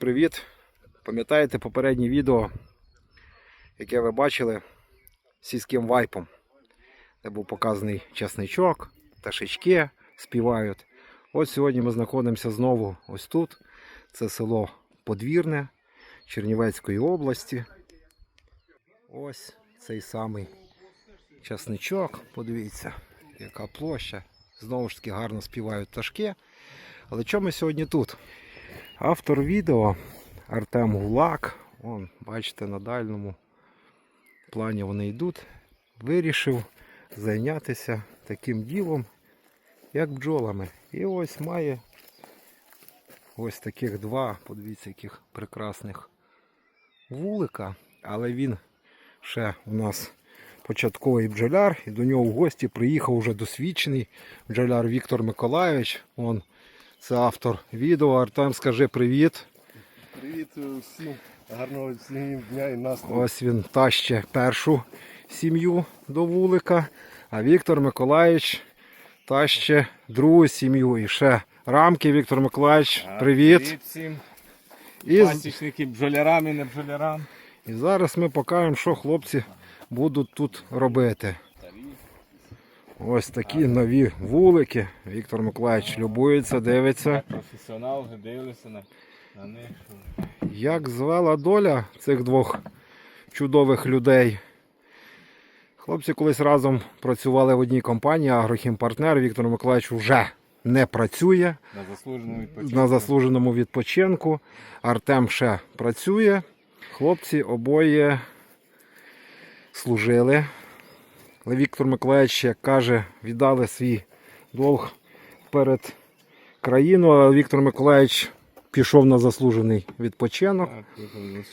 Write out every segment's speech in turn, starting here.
Привіт! Пам'ятаєте попереднє відео, яке ви бачили з сільським вайпом, де був показаний часничок, пташечки співають. Ось сьогодні ми знаходимося знову ось тут. Це село Подвірне Чернівецької області. Ось цей самий часничок. Подивіться, яка площа. Знову ж таки гарно співають пташки. Але чому ми сьогодні тут? Автор відео Артем Гулак, он, бачите, на дальньому плані вони йдуть, вирішив зайнятися таким ділом, як бджолами. І ось має ось таких два, подивіться, яких прекрасних вулика, але він ще у нас початковий бджоляр, і до нього в гості приїхав уже досвідчений бджоляр Віктор Миколайович. Он, це автор відео. Артем, скажи привіт. Привіт всім, гарного всім дня і настрою. Ось він таще першу сім'ю до вулика, а Віктор Миколаївич таще другу сім'ю. І ще рамки. Віктор Миколаївич, привіт. Привіт всім І, пасічники, бджолярам і не бджолярам. і зараз ми покажемо, що хлопці будуть тут робити. Ось такі нові вулики. Віктор Миколаївич любується, дивиться. Професіонал вже на, на них. Як звела доля цих двох чудових людей. Хлопці колись разом працювали в одній компанії, агрохімпартнер Віктор Миколаївич вже не працює На заслуженому відпочинку. на заслуженому відпочинку. Артем ще працює. Хлопці обоє служили. Але Віктор Миколаївич, як каже, віддали свій долг перед країною, а Віктор Миколаївич пішов на заслужений відпочинок. Так,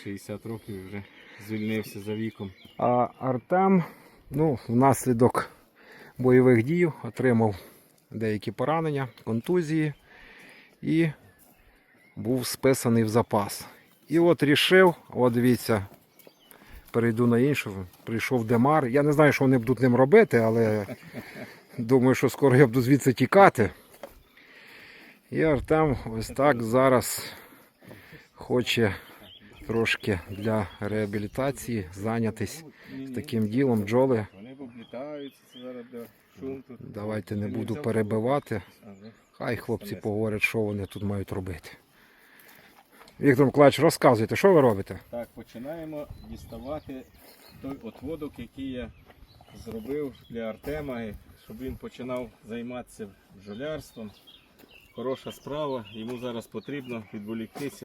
60 років вже звільнився за віком. А Артем, ну, внаслідок бойових дій отримав деякі поранення, контузії і був списаний в запас. І от рішив, от дивіться, перейду на іншу, прийшов Демар. Я не знаю, що вони будуть ним робити, але думаю, що скоро я буду звідси тікати. І Артем ось так зараз хоче трошки для реабілітації зайнятися таким ділом бджоли. Давайте не буду перебивати. Хай хлопці поговорять, що вони тут мають робити. Віктор Миколаївич, розказуйте, що ви робите? Так, починаємо діставати той отводок, який я зробив для Артема, щоб він починав займатися бджолярством. Хороша справа, йому зараз потрібно відволіктися